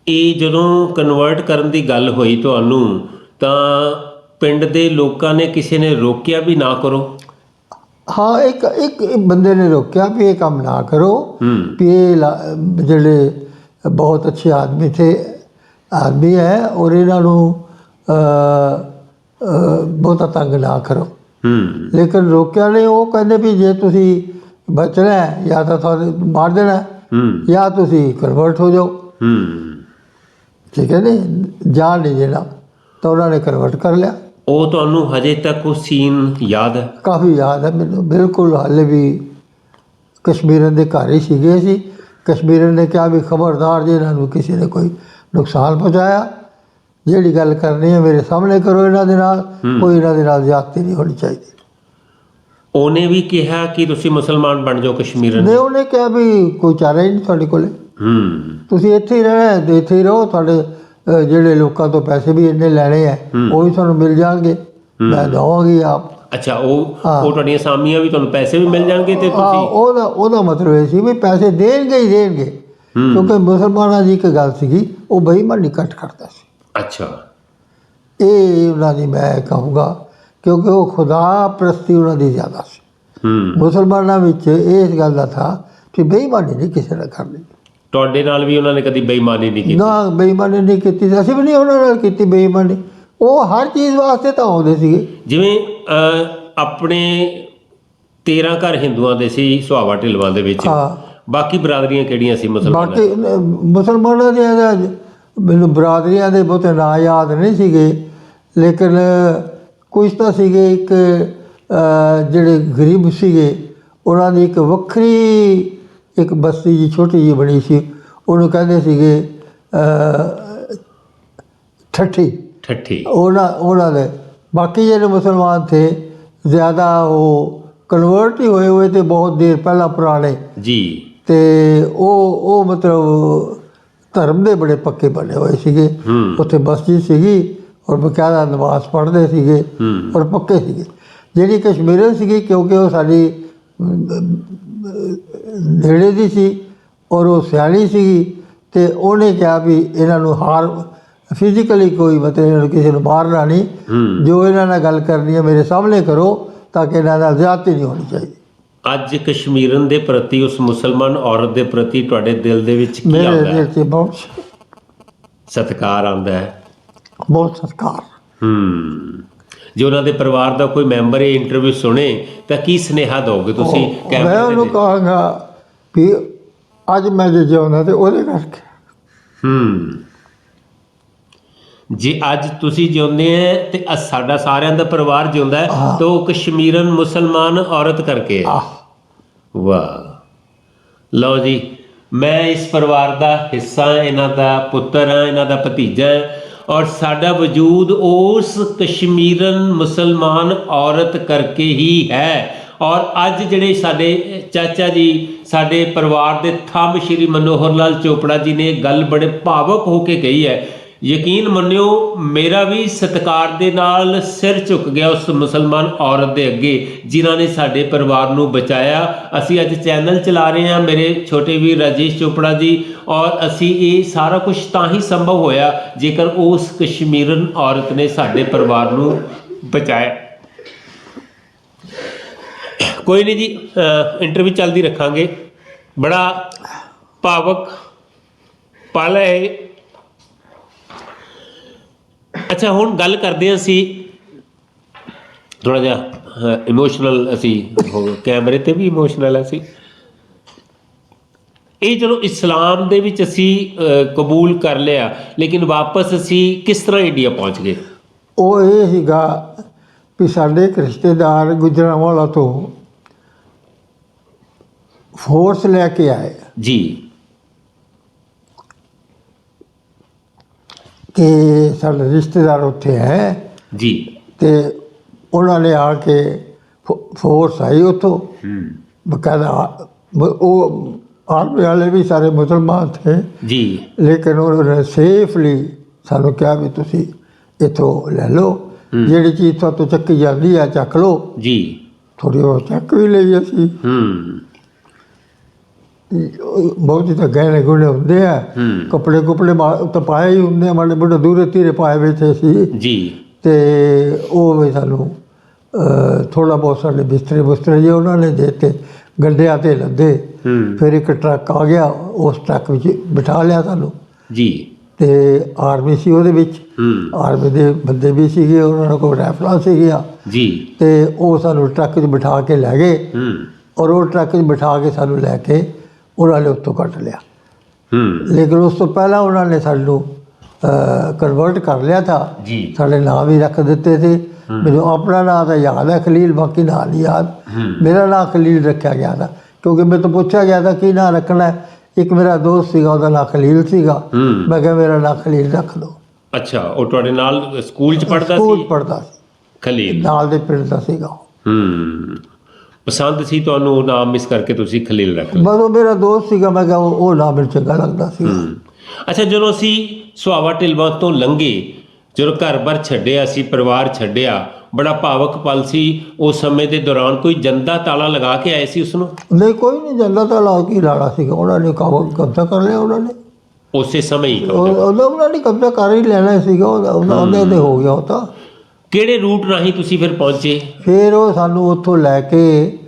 ਇਹ ਜਦੋਂ ਕਨਵਰਟ ਕਰਨ ਦੀ ਗੱਲ ਹੋਈ ਤੁਹਾਨੂੰ ਤਾਂ ਪਿੰਡ ਦੇ ਲੋਕਾਂ ਨੇ ਕਿਸੇ ਨੇ ਰੋਕਿਆ ਵੀ ਨਾ ਕਰੋ? ਹਾਂ ਇੱਕ ਇੱਕ ਬੰਦੇ ਨੇ ਰੋਕਿਆ ਵੀ ਇਹ ਕੰਮ ਨਾ ਕਰੋ ਵੀ ਇਹ ਜਿਹੜੇ ਬਹੁਤ ਅੱਛੇ ਆਦਮੀ ਥੇ ਆਦਮੀ ਹੈ ਔਰ ਇਹਨਾਂ ਨੂੰ ਬਹੁਤਾ ਤੰਗ ਨਾ ਕਰੋ। ਹੂੰ। ਲੇਕਿਨ ਰੋਕਿਆ ਨਹੀਂ ਉਹ ਕਹਿੰਦੇ ਵੀ ਜੇ ਤੁਸੀਂ ਬਚਣਾ ਹੈ ਜਾਂ ਤਾਂ ਤੁਹਾਨੂੰ ਮਾਰ ਦੇਣਾ ਹੈ, ਹੂੰ। ਜਾਂ ਤੁਸੀਂ ਕਨਵਰਟ ਹੋ ਜਾਓ। ਹੂੰ। ਠੀਕ ਹੈ ਨੇ ਜਾਣ ਨਹੀਂ ਦੇਣਾ। ਤਾਂ ਉਹਨਾਂ ਨੇ ਕਨਵਰਟ ਕਰ ਲਿਆ। ਉਹ ਤੁਹਾਨੂੰ ਹਜੇ ਤੱਕ ਉਹ ਸੀਨ ਯਾਦ ਹੈ? ਕਾਫੀ ਯਾਦ ਹੈ ਮੈਨੂੰ। ਬਿਲਕੁਲ ਹਾਲੇ ਵੀ ਕਸ਼ਮੀਰਨ ਦੇ ਘਰ ਹੀ ਸੀਗੇ ਸੀ ਕਸ਼ਮੀਰਨ ਨੇ ਕਿਹਾ ਵੀ ਖਬਰਦਾਰ ਜੇ ਇਹਨਾਂ ਨੂੰ ਕਿਸੇ ਨੇ ਕੋਈ ਨੁਕਸਾਨ ਪਹੁੰਚਾਇਆ ਜਿਹੜੀ ਗੱਲ ਕਰਨੀ ਹੈ ਮੇਰੇ ਸਾਹਮਣੇ ਕਰੋ ਇਹਨਾਂ ਦੇ ਨਾਲ। ਕੋਈ ਇਹਨਾਂ ਦੇ ਨਾਲ ਜ਼ਿਆਦਤੀ ਨਹੀਂ ਹੋਣੀ ਚਾਹੀਦੀ ਉਹਨੇ ਵੀ ਕਿਹਾ ਕਿ ਤੁਸੀਂ ਮੁਸਲਮਾਨ ਬਣ ਜਾਓ ਕਸ਼ਮੀਰਨ ਨੇ ਉਹਨੇ ਕਿਹਾ ਵੀ ਕੋਈ ਚਾਰਾ ਹੀ ਨਹੀਂ ਤੁਹਾਡੇ ਕੋਲੇ ਹੂੰ ਤੁਸੀਂ ਇੱਥੇ ਹੀ ਰਹਿਣਾ ਹੈ ਤੇ ਇੱਥੇ ਹੀ ਰਹੋ ਤੁਹਾਡੇ ਜਿਹੜੇ ਲੋਕਾਂ ਤੋਂ ਪੈਸੇ ਵੀ ਇੰਨੇ ਲੈਣੇ ਆ। ਉਹ ਵੀ ਤੁਹਾਨੂੰ ਮਿਲ ਜਾਣਗੇ ਮੈਂ ਦਵਾਂਗੀ ਆਪ ਅੱਛਾ ਉਹ। ਉਹ ਤੁਹਾਡੀਆਂ ਸਾਮੀਆਂ ਵੀ ਤੁਹਾਨੂੰ ਪੈਸੇ ਵੀ ਮਿਲ ਜਾਣਗੇ ਤੇ ਆ ਤੁਸੀਂ ਉਹਦਾ ਉਹਦਾ ਮਤਲਬ ਇਹ ਸੀ ਵੀ ਪੈਸੇ ਦੇਣਗੇ ਹੀ ਦੇਣਗੇ। ਕਿਉਂਕਿ ਮੁਸਲਮਾਨਾਂ ਦੀ ਇੱਕ ਗੱਲ ਸੀਗੀ ਉਹ ਬੇਈਮਾਨੀ ਕੱਟ ਕਰਦਾ ਸੀ। ਅੱਛਾ। ਇਹ ਉਹਨਾਂ ਦੀ ਮੈਂ ਕਹੂੰਗਾ ਕਿਉਂਕਿ ਉਹ ਖੁਦਾ ਪ੍ਰਸਤੀ ਉਹਨਾਂ ਦੀ ਜ਼ਿਆਦਾ ਸੀ। ਮੁਸਲਮਾਨਾਂ ਵਿੱਚ ਇਸ ਗੱਲ ਦਾ ਥਾ ਕਿ ਬੇਈਮਾਨੀ ਨਹੀਂ ਕਿਸੇ ਨਾਲ ਕਰਨੀ। ਤੁਹਾਡੇ ਨਾਲ ਵੀ ਉਹਨਾਂ ਨੇ ਕਦੀ ਬੇਈਮਾਨੀ ਨਹੀਂ ਕੀਤੀ? ਨਾ ਬੇਈਮਾਨੀ ਨਹੀਂ ਕੀਤੀ ਅਸੀਂ ਵੀ ਨਹੀਂ ਉਹਨਾਂ ਨਾਲ ਕੀਤੀ ਬੇਈਮਾਨੀ। ਉਹ ਹਰ ਚੀਜ਼ ਵਾਸਤੇ ਤਾਂ ਆਉਂਦੇ ਸੀਗੇ। ਜਿਵੇਂ ਆਪਣੇ 13 ਘਰ ਹਿੰਦੂਆਂ ਦੇ ਸੀ ਸੁਹਾਵਾ ਢਿਲਵਾਂ ਦੇ ਵਿੱਚ। ਹਾਂ। ਬਾਕੀ ਬਰਾਦਰੀਆਂ ਕਿਹੜੀਆਂ ਸੀ ਮੁਸਲਮਾਨਾਂ ਬਾਕੀ ਅਹ, ਮੁਸਲਮਾਨਾਂ ਦੇ ਇਹਦਾ ਮੈਨੂੰ ਬਰਾਦਰੀਆਂ ਦੇ ਬਹੁਤੇ ਨਾਂ ਯਾਦ ਨਹੀਂ ਸੀਗੇ ਲੇਕਿਨ ਕੁਝ ਤਾਂ ਸੀਗੇ ਇੱਕ ਅਹ, ਜਿਹੜੇ ਗਰੀਬ ਸੀਗੇ ਉਹਨਾਂ ਦੀ ਇੱਕ ਵੱਖਰੀ ਇੱਕ ਬਸਤੀ ਜੀ ਛੋਟੀ ਜੀ ਬਣੀ ਸੀ ਉਹਨੂੰ ਕਹਿੰਦੇ ਸੀਗੇ ਅਹ, ਠੱਠੀ। ਠੱਠੀ। ਉਹਨਾਂ ਉਹਨਾਂ ਦੇ। ਬਾਕੀ ਜਿਹੜੇ ਮੁਸਲਮਾਨ ਥੇ ਜ਼ਿਆਦਾ ਉਹ ਕਨਵਰਟ ਹੀ ਹੋਏ ਹੋਏ ਤੇ ਬਹੁਤ ਦੇਰ ਪਹਿਲਾਂ ਪੁਰਾਣੇ। ਜੀ। ਤੇ ਉਹ ਉਹ ਮਤਲਬ ਧਰਮ ਦੇ ਬੜੇ ਪੱਕੇ ਬਣੇ ਹੋਏ ਸੀਗੇ। ਉੱਥੇ ਮਸਜਿਦ ਸੀਗੀ ਔਰ ਬਕਾਇਦਾ ਨਮਾਜ਼ ਪੜ੍ਹਦੇ ਸੀਗੇ ਔਰ ਪੱਕੇ ਸੀਗੇ। ਜਿਹੜੀ ਕਸ਼ਮੀਰਨ ਸੀਗੀ ਕਿਉਂਕਿ ਉਹ ਸਾਡੀ ਨੇੜੇ ਦੀ ਸੀ ਔਰ ਉਹ ਸਿਆਣੀ ਸੀਗੀ ਤੇ ਉਹਨੇ ਕਿਹਾ ਵੀ ਇਹਨਾਂ ਨੂੰ ਹਾਰ ਫਿਜ਼ੀਕਲੀ ਕੋਈ ਮਤਲਬ ਇਹਨਾਂ ਨੂੰ ਕਿਸੇ ਨੂੰ ਮਾਰਨਾ ਨਹੀਂ। ਜੋ ਇਹਨਾਂ ਨਾਲ ਗੱਲ ਕਰਨੀ ਹੈ ਮੇਰੇ ਸਾਹਮਣੇ ਕਰੋ ਤਾਂ ਕਿ ਇਹਨਾਂ ਨਾਲ ਜ਼ਿਆਦਤੀ ਨਹੀਂ ਹੋਣੀ ਚਾਹੀਦੀ। ਅੱਜ ਕਸ਼ਮੀਰਨ ਦੇ ਪ੍ਰਤੀ ਉਸ ਮੁਸਲਮਾਨ ਔਰਤ ਦੇ ਪ੍ਰਤੀ ਤੁਹਾਡੇ ਦਿਲ ਦੇ ਵਿੱਚ ਕੀ ਮੇਰੇ ਆਉਂਦਾ ਹੈ? ਦਿਲ 'ਚ ਬਹੁਤ ਸਤਿਕਾਰ ਆਉਂਦਾ ਹੈ। ਬਹੁਤ ਸਤਿਕਾਰ। ਹੂੰ। ਜੇ ਉਹਨਾਂ ਦੇ ਪਰਿਵਾਰ ਦਾ ਕੋਈ ਮੈਂਬਰ ਇਹ ਇੰਟਰਵਿਊ ਸੁਣੇ ਤਾਂ ਕੀ ਸੁਨੇਹਾ ਦੋਗੇ ਤੁਸੀਂ ਮੈਂ ਕੈਮਰੇ ਉਹਨੂੰ ਤੇ ਕਹਾਂਗਾ ਵੀ ਅੱਜ ਮੈਂ ਜੇ ਜਿਉਂਦਾ ਤੇ ਉਹਦੇ ਕਰਕੇ। ਹੂੰ। ਜੇ ਅੱਜ ਤੁਸੀਂ ਜਿਉਂਦੇ ਹੈ ਤੇ ਅ- ਸਾਡਾ ਸਾਰਿਆਂ ਦਾ ਪਰਿਵਾਰ ਜਿਉਂਦਾ ਹਾਂ। ਤਾਂ ਉਹ ਕਸ਼ਮੀਰਨ ਮੁਸਲਮਾਨ ਔਰਤ ਕਰਕੇ ਹੈ। ਆਹ। ਵਾਹ। ਲਓ ਜੀ ਮੈਂ ਇਸ ਪਰਿਵਾਰ ਦਾ ਹਿੱਸਾ ਹਾਂ, ਇਹਨਾਂ ਦਾ ਪੁੱਤਰ ਹਾਂ ਇਹਨਾਂ ਦਾ ਭਤੀਜਾ ਹਾਂ ਔਰ ਸਾਡਾ ਵਜੂਦ ਉਸ ਕਸ਼ਮੀਰਨ ਮੁਸਲਮਾਨ ਔਰਤ ਕਰਕੇ ਹੀ ਹੈ। ਔਰ ਅੱਜ ਜਿਹੜੇ ਸਾਡੇ ਚਾਚਾ ਜੀ ਸਾਡੇ ਪਰਿਵਾਰ ਦੇ ਥੰਮ ਸ਼੍ਰੀ ਮਨੋਹਰ ਲਾਲ ਚੋਪੜਾ ਜੀ ਨੇ ਇਹ ਗੱਲ ਬੜੇ ਭਾਵਕ ਹੋ ਕੇ ਕਹੀ ਹੈ। ਯਕੀਨ ਮੰਨਿਓ, ਮੇਰਾ ਵੀ ਸਤਿਕਾਰ ਦੇ ਨਾਲ ਸਿਰ ਝੁਕ ਗਿਆ ਉਸ ਮੁਸਲਮਾਨ ਔਰਤ ਦੇ ਅੱਗੇ, ਜਿਨ੍ਹਾਂ ਨੇ ਸਾਡੇ ਪਰਿਵਾਰ ਨੂੰ ਬਚਾਇਆ। ਅਸੀਂ ਅੱਜ ਚੈਨਲ ਚਲਾ ਰਹੇ ਹਾਂ ਮੇਰੇ ਛੋਟੇ ਵੀਰ ਰਾਜੇਸ਼ ਚੋਪੜਾ ਜੀ ਔਰ ਅਸੀਂ ਇਹ ਸਾਰਾ ਕੁਝ ਤਾਂ ਹੀ ਸੰਭਵ ਹੋਇਆ ਜੇਕਰ ਉਸ ਕਸ਼ਮੀਰਨ ਔਰਤ ਨੇ ਸਾਡੇ ਪਰਿਵਾਰ ਨੂੰ ਬਚਾਇਆ। ਕੋਈ ਨਹੀਂ ਜੀ ਇੰਟਰਵਿਊ ਚੱਲਦੀ ਰੱਖਾਂਗੇ। ਬੜਾ ਭਾਵਕ ਪਲ ਹੈ ਅੱਛਾ ਹੁਣ ਗੱਲ ਕਰਦੇ ਹਾਂ ਅਸੀਂ ਥੋੜਾ ਜਿਹਾ ਇਮੋਸ਼ਨਲ ਅਸੀਂ ਹੋ ਕੈਮਰੇ ਤੇ ਵੀ ਇਮੋਸ਼ਨਲ ਅਸੀਂ। ਇਹ ਚਲੋ ਇਸਲਾਮ ਦੇ ਵਿੱਚ ਅਸੀਂ ਕਬੂਲ ਕਰ ਲਿਆ ਲੇਕਿਨ ਵਾਪਸ ਅਸੀਂ ਕਿਸ ਤਰ੍ਹਾਂ ਇੰਡੀਆ ਪਹੁੰਚ ਗਏ? ਉਹ ਇਹ ਸੀਗਾ ਵੀ ਸਾਡੇ ਇੱਕ ਰਿਸ਼ਤੇਦਾਰ ਗੁਜਰਾਂਵਾਲਾ ਤੋਂ ਫੋਰਸ ਲੈ ਕੇ ਆਏ। ਜੀ। ਕਿ ਸਾਡੇ ਰਿਸ਼ਤੇਦਾਰ ਉੱਥੇ ਹੈ। ਜੀ। ਤੇ ਉਹਨਾਂ ਨੇ ਆ ਕੇ ਫੋ- ਫੋਰਸ ਆਈ ਉੱਥੋਂ। ਹੂੰ। ਬਕਾਇਦਾ ਉਹ ਆਰਮੀ ਵਾਲੇ ਵੀ ਸਾਰੇ ਮੁਸਲਮਾਨ ਥੇ। ਜੀ। ਲੇਕਿਨ ਉਹਨਾਂ ਨੇ ਸੇਫਲੀ ਸਾਨੂੰ ਕਿਹਾ ਵੀ ਤੁਸੀਂ ਇੱਥੋਂ ਲੈ ਲਓ। ਜਿਹੜੀ ਚੀਜ਼ ਤੋਂ ਚੱਕੀ ਜਾਂਦੀ ਹੈ ਚੱਕ ਲਓ। ਜੀ। ਥੋੜੀ ਉਹ ਚੱਕ ਵੀ ਲਈ ਅਸੀਂ। ਹੂੰ। ਬਹੁਤ ਤਾਂ ਗਹਿਣੇ ਗੁਣੇ ਹੁੰਦੇ ਆ। ਹੂੰ। ਕੱਪੜੇ ਕੁਪੜੇ ਤਾਂ ਪਾਏ ਹੀ ਹੁੰਦੇ ਆ ਮਾੜੇ ਮੋਟੇ ਦੂਰੇ ਤੀਰੇ ਪਾਏ ਬੈਠੇ ਸੀ। ਜੀ। ਤੇ ਉਹ ਵੀ ਸਾਨੂੰ ਥੋੜਾ ਬਹੁਤ ਸਾਡੇ ਬਿਸਤਰੇ ਬੁਸਤਰੇ ਜੇ ਉਹਨਾਂ ਨੇ ਦਿੱਤੇ ਗੰਡਿਆਂ ਤੇ ਲੱਦੇ। ਹੂੰ। ਫਿਰ ਇੱਕ ਟਰੱਕ ਆ ਗਿਆ ਉਸ ਟਰੱਕ ਵਿੱਚ ਬਿਠਾ ਲਿਆ ਸਾਨੂੰ। ਜੀ। ਤੇ ਆਰਮੀ ਸੀ ਉਹਦੇ ਵਿੱਚ। ਹੂੰ। ਆਰਮੀ ਦੇ ਬੰਦੇ ਵੀ ਸੀਗੇ ਉਹਨਾਂ ਕੋਲ ਰਾਈਫਲਾਂ ਸੀਗੀਆਂ। ਜੀ। ਤੇ ਉਹ ਸਾਨੂੰ ਟਰੱਕ 'ਚ ਬਿਠਾ ਕੇ ਲੈ ਗਏ। ਹੂੰ। ਔਰ ਉਹ ਟਰੱਕ 'ਚ ਬਿਠਾ ਕੇ ਸਾਨੂੰ ਲੈ ਕੇ ਉਹਨਾਂ ਨੇ ਉੱਥੋਂ ਕੱਢ ਲਿਆ। ਹੂੰ। ਲੇਕਿਨ ਉਸ ਤੋਂ ਪਹਿਲਾਂ ਉਹਨਾਂ ਨੇ ਸਾਨੂੰ ਕਨਵਰਟ ਕਰ ਲਿਆ ਥਾ ਸਾਡੇ ਨਾਮ ਵੀ ਰੱਖ ਦਿੱਤੇ ਸੀ ਮੈਨੂੰ ਆਪਣਾ ਨਾਮ ਤਾਂ ਯਾਦ ਹੈ ਖਲੀਲ ਬਾਕੀ ਨਾਂ ਨਹੀਂ ਯਾਦ। ਮੇਰਾ ਨਾਮ ਖਲੀਲ ਰੱਖਿਆ ਗਿਆ था ਕਿਉਂਕਿ ਮੈਂ ਤੋਂ ਪੁੱਛਿਆ ਗਿਆ था ਕੀ ਨਾਮ ਰੱਖਣਾ ਹੈ। ਇੱਕ ਮੇਰਾ ਦੋਸਤ ਸੀਗਾ ਉਹਦਾ ਨਾਮ ਖਲੀਲ ਸੀਗਾ। ਮੈਂ ਕਿਹਾ ਮੇਰਾ ਨਾਮ ਖਲੀਲ ਰੱਖ ਦਿਓ ਅੱਛਾ ਉਹ ਤੁਹਾਡੇ ਨਾਲ ਸਕੂਲ ਚ ਪੜਦਾ ਸਕੂਲ ਸੀ? ਪੜਦਾ ਸੀ। ਖਲੀਲ। ਨਾਲ ਦੇ ਪਿੰਡ ਦਾ ਸੀਗਾ। ਹੂੰ। ਪਸੰਦ ਸੀ ਤੁਹਾਨੂੰ ਉਹ ਨਾਮ ਮਿਸ ਕਰਕੇ ਤੁਸੀਂ ਖਲੀਲ ਰੱਖ ਲਿਆ? ਬਸ ਉਹ ਮੇਰਾ ਦੋਸਤ ਸੀਗਾ ਮੈਂ ਕਿਹਾ ਉਹ ਉਹ ਨਾਮ ਮੈਨੂੰ ਚੰਗਾ ਲੱਗਦਾ ਸੀ। ਅੱਛਾ ਜਦੋਂ ਅਸੀਂ ਸੁਹਾਵਾ ਢਿਲਵਾਂ ਤੋਂ ਲੰਘੇ ਜਦੋਂ ਘਰ-ਬਾਰ ਛੱਡਿਆ ਸੀ ਪਰਿਵਾਰ ਛੱਡਿਆ ਬੜਾ ਭਾਵਕ ਪਲ ਸੀ ਉਸ ਸਮੇਂ ਦੇ ਦੌਰਾਨ ਕੋਈ ਜੰਦਾ ਤਾਲਾ ਲਗਾ ਕੇ ਆਏ ਸੀ ਉਸ ਨੂੰ ਨਹੀਂ ਕੋਈ ਨਹੀਂ ਜਾਂਦਾ ਤਾਂ ਲਾ ਕੀ ਲਾਣਾ ਸੀਗਾ? ਉਹਨਾਂ ਨੇ ਕਬਜ਼ਾ ਕਰ ਲਿਆ ਉਹਨਾਂ ਨੇ। ਉਸੇ ਸਮੇਂ ਹੀ ਉਹ- ਉਹਦਾ ਉਹਨਾਂ ਨੇ ਕਬਜ਼ਾ ਕਰ ਹੀ ਲੈਣਾ ਸੀਗਾ ਉਹਦੇ ਤੇ ਹੋ ਗਿਆ ਉਹ ਤਾਂ। ਕਿਹੜੇ ਰੂਟ ਰਾਹੀਂ ਤੁਸੀਂ ਫਿਰ ਪਹੁੰਚੇ? ਫਿਰ ਉਹ ਸਾਨੂੰ ਉੱਥੋਂ ਲੈ ਕੇ